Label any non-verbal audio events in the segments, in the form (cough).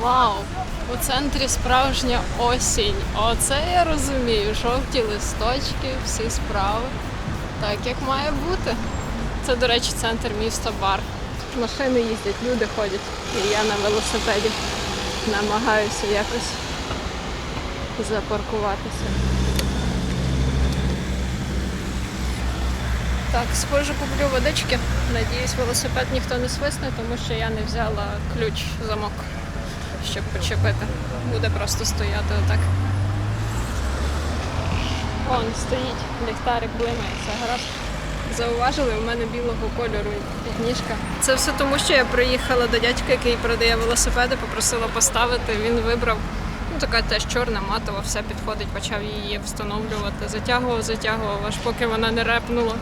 Вау! У центрі справжня осінь. Оце я розумію. Жовті листочки, всі справи. Так як має бути. Це, до речі, центр міста Бар. Машини їздять, люди ходять. І я на велосипеді намагаюся якось запаркуватися. Так, схоже, куплю водички. Надіюсь, велосипед ніхто не свисне, тому що я не взяла ключ замок, щоб почепити. Буде просто стояти отак. Вон стоїть, ліхтарик блимає, все гаразд. Зауважили, у мене білого кольору підніжка. Це все тому, що я приїхала до дядька, який продає велосипеди, попросила поставити. Він вибрав. Ну, така теж чорна, матова, все підходить, почав її встановлювати. Затягував, затягував, аж поки вона не репнула.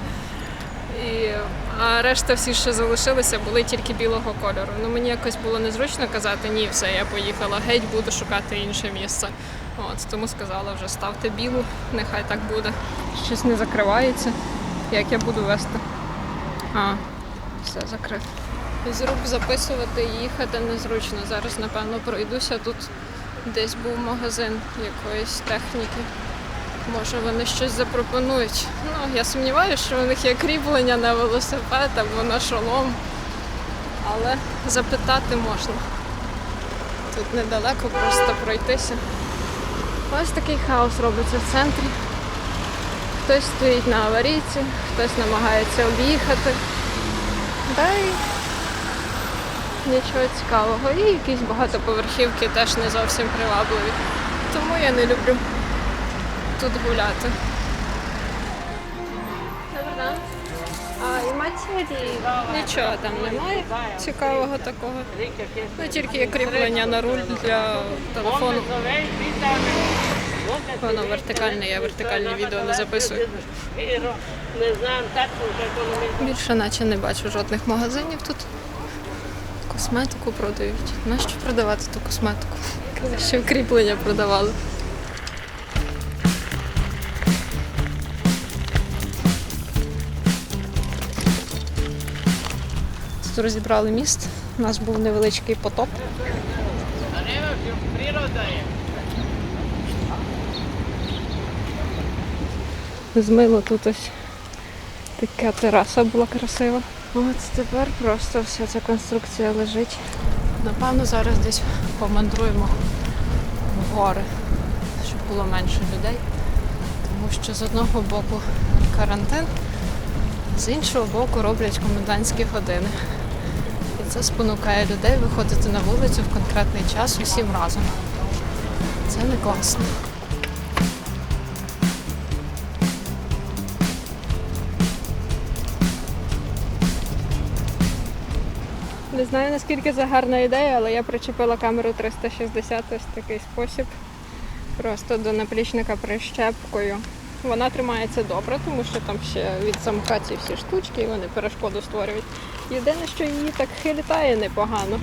І, а решта всі ще залишилися, були тільки білого кольору. Ну мені якось було незручно казати, ні, все, я поїхала геть, буду шукати інше місце. От, тому сказала вже ставте білу, нехай так буде. Щось не закривається. Як я буду вести? А, все закрито. З рук записувати і їхати незручно. Зараз, напевно, пройдуся. Тут десь був магазин якоїсь техніки. Може вони щось запропонують. Ну, я сумніваюся, що у них є кріплення на велосипед або на шолом. Але запитати можна. Тут недалеко просто пройтися. Ось такий хаос робиться в центрі. Хтось стоїть на аварійці, хтось намагається об'їхати. Та й нічого цікавого. І якісь багатоповерхівки теж не зовсім привабливі. Тому я не люблю тут гуляти. А Нічого там немає цікавого такого. Ну тільки є кріплення на руль для телефону. Воно вертикальне, я вертикальне відео не записую. Більше наче не бачу жодних магазинів тут. Косметику продають. Нащо продавати ту косметику? Краще б кріплення продавали. Тут розібрали міст. У нас був невеличкий потоп. Змило тут ось така тераса була красива. От тепер просто вся ця конструкція лежить. Напевно, зараз десь помандруємо в гори, щоб було менше людей. Тому що з одного боку карантин, з іншого боку роблять комендантські години. Це спонукає людей виходити на вулицю в конкретний час усім разом. Це не класно. Не знаю наскільки це гарна ідея, але я причепила камеру 360 ось такий спосіб. Просто до наплічника прищепкою. Вона тримається добре, тому що там ще від замка ці всі штучки і вони перешкоду створюють. Єдине, що її так хилітає непогано.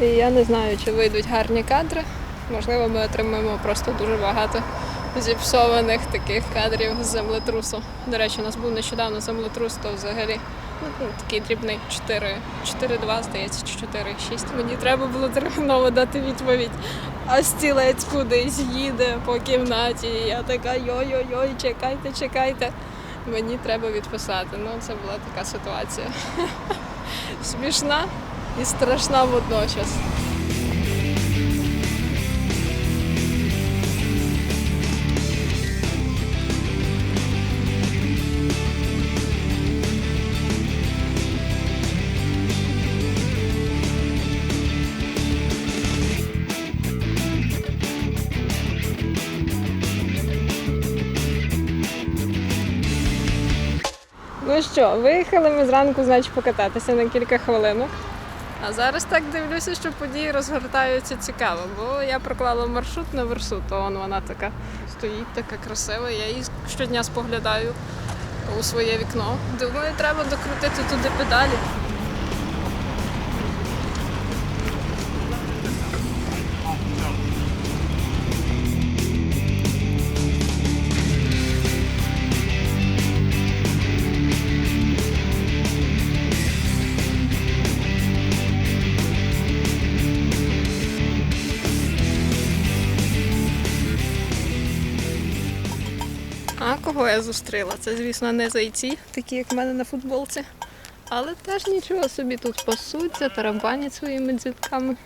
І я не знаю, чи вийдуть гарні кадри. Можливо, ми отримаємо просто дуже багато зіпсованих таких кадрів з землетрусу. До речі, у нас був нещодавно землетрус, то взагалі ну, ну, такий дрібний 4, 4-2, здається, чи 4-6. Мені треба було терміново дати відповідь. А стілець кудись їде по кімнаті. І я така йой-йой-йой, чекайте, чекайте. Мені треба відписати. Ну, це була така ситуація. (laughs) Смішна і страшна водночас. Ну що, виїхали ми зранку, значить, покататися на кілька хвилинок. А зараз так дивлюся, що події розгортаються цікаво, бо я проклала маршрут на версу, то вон вона така стоїть, така красива. Я її щодня споглядаю у своє вікно. Думаю, треба докрутити туди педалі. Кого я зустріла. Це, звісно, не зайці, такі як в мене на футболці. Але теж нічого собі тут пасуться, тарабанять своїми дзітками.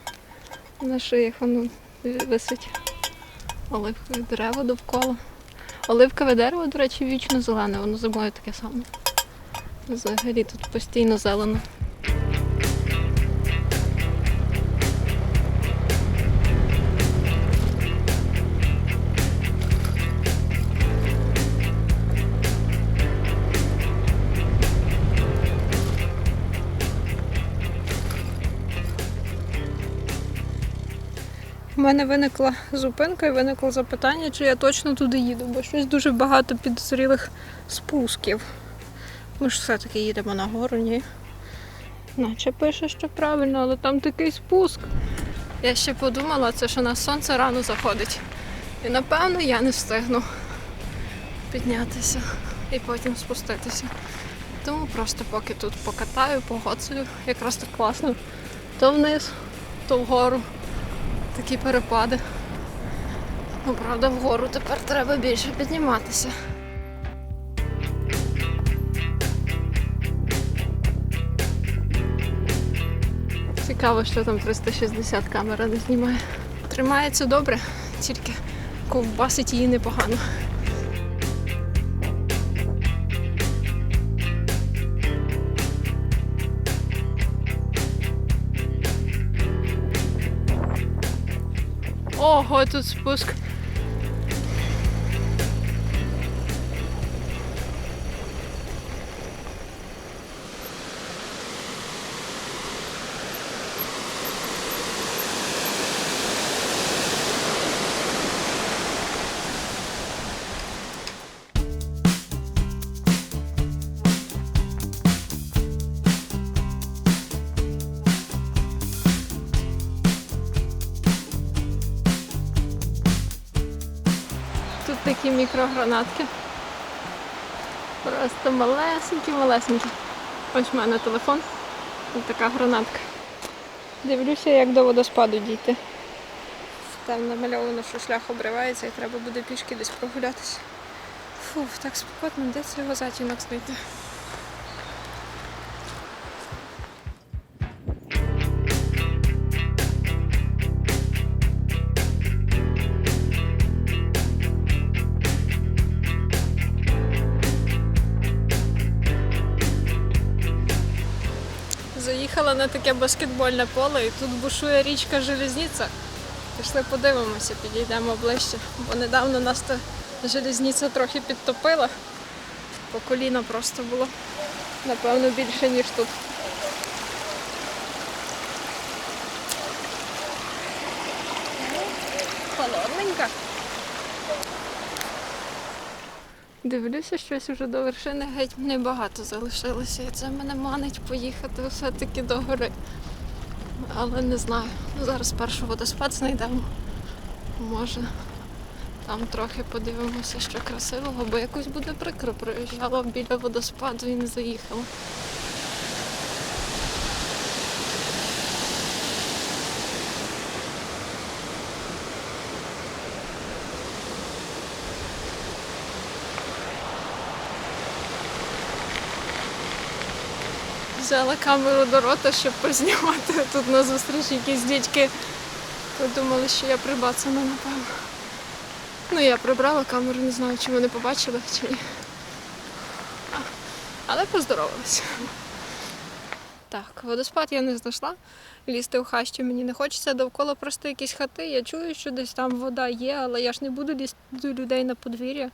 На шиях воно висить оливкове дерево довкола. Оливкове дерево, до речі, вічно зелене, воно зимою таке саме. Взагалі тут постійно зелено. Мене виникла зупинка і виникло запитання, чи я точно туди їду, бо щось дуже багато підозрілих спусків. Ми ж все-таки їдемо на гору, ні? Наче пише, що правильно, але там такий спуск. Я ще подумала, це що на сонце рано заходить. І напевно я не встигну піднятися і потім спуститися. Тому просто поки тут покатаю, погоцую, якраз так класно. То вниз, то вгору. Такі перепади. Ну, правда, вгору тепер треба більше підніматися. Цікаво, що там 360 камера не знімає. Тримається добре, тільки ковбасить її непогано. Ого, тут спуск. Тут такі мікрогранатки. Просто малесенькі-малесенькі. Ось в мене телефон. Ось така гранатка. Дивлюся, як до водоспаду дійти. Там намальовано, що шлях обривається і треба буде пішки десь прогулятися. Фух, так спокійно, де цього затінок знайти? Заїхала на таке баскетбольне поле і тут бушує річка Железниця. Пішли подивимося, підійдемо ближче, бо недавно нас та железниця трохи підтопила. По коліна просто було. Напевно, більше, ніж тут. Холодненька. Дивлюся, щось уже до вершини геть небагато залишилося. І це мене манить поїхати все-таки до гори. Але не знаю. Зараз першу водоспад знайдемо. Може, там трохи подивимося, що красивого, бо якось буде прикро. Проїжджала біля водоспаду і не заїхала. Взяла камеру до рота, щоб познімати. Тут на зустріч якісь дядьки подумали, що я прибацана, напевно. Ну, я прибрала камеру, не знаю, чи вони побачили, чи ні. Але поздоровалися. Так, водоспад я не знайшла. Лізти у хащі мені не хочеться. Довкола просто якісь хати. Я чую, що десь там вода є, але я ж не буду лізти до людей на подвір'я.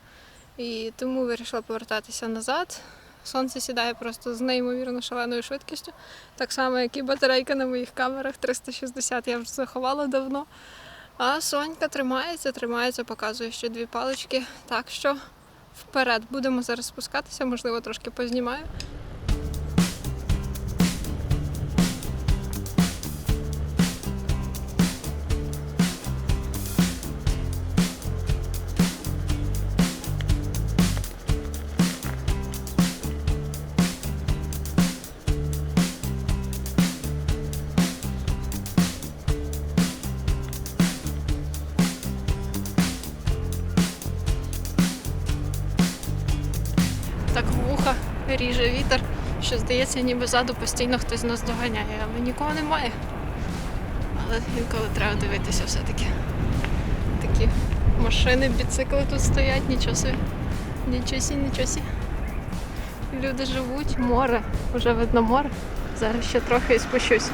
І тому вирішила повертатися назад. Сонце сідає просто з неймовірно шаленою швидкістю. Так само, як і батарейка на моїх камерах 360 я вже заховала давно. А Сонька тримається, тримається, показує ще дві палички. Так що вперед будемо зараз спускатися, можливо, трошки познімаю. Що здається, ніби ззаду постійно хтось нас доганяє, але нікого немає. Але інколи треба дивитися все-таки. Такі машини, біцикли тут стоять, нічоси. Нічосі, Нічого сі, нічого сі. Люди живуть, море. Вже видно море. Зараз ще трохи і спущусь.